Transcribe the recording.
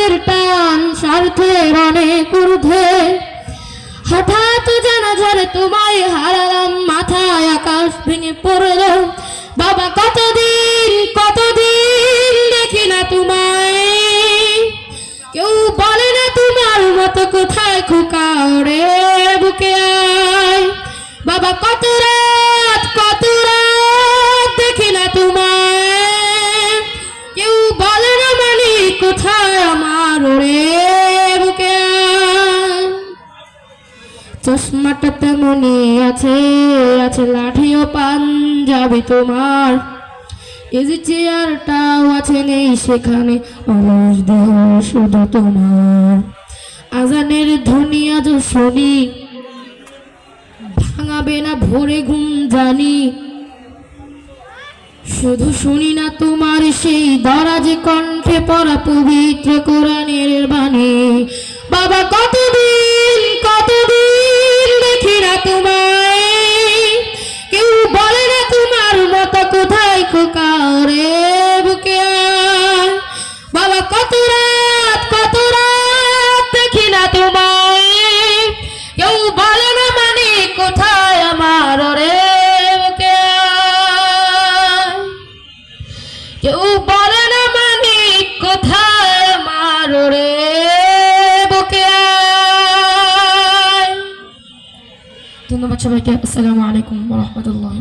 হাতের টান স্বার্থের অনেক ঊর্ধ্বে। হঠাৎ জানা ঝরে তোমায় হারালাম, মাথায় আকাশ ভেঙে পড়ল। বাবা, কতদিন কতদিন দেখি না তোমায়। কেউ বলে না তোমার মতো কোথায় খোকা রে বুকে আয়। বাবা, কত রাত কত রাত দেখি না তোমায়। কেউ বলে না মানে কোথায় চশমাটা তেমনই আছে আছে লাঠিও পাঞ্জাবি তোমার। এই যে চেয়ারটাও আছে নেই সেখানে, অলস দেহ শুধু তোমার। আজানের ধ্বনি আজ শুনি, ভাঙাবে না ভোরে ঘুম জানি। শুধু শুনি না তোমার সেই দরাজে কণ্ঠে পড়া পবিত্র কোরআনের বাণী। বাবা, কতদিন কতদিন কেউ বলে না মানে কোথায় মারো রে বুকে। ধন্যবাদ সবাইকে আসসালামু আলাইকুম রহমতুল্লাহ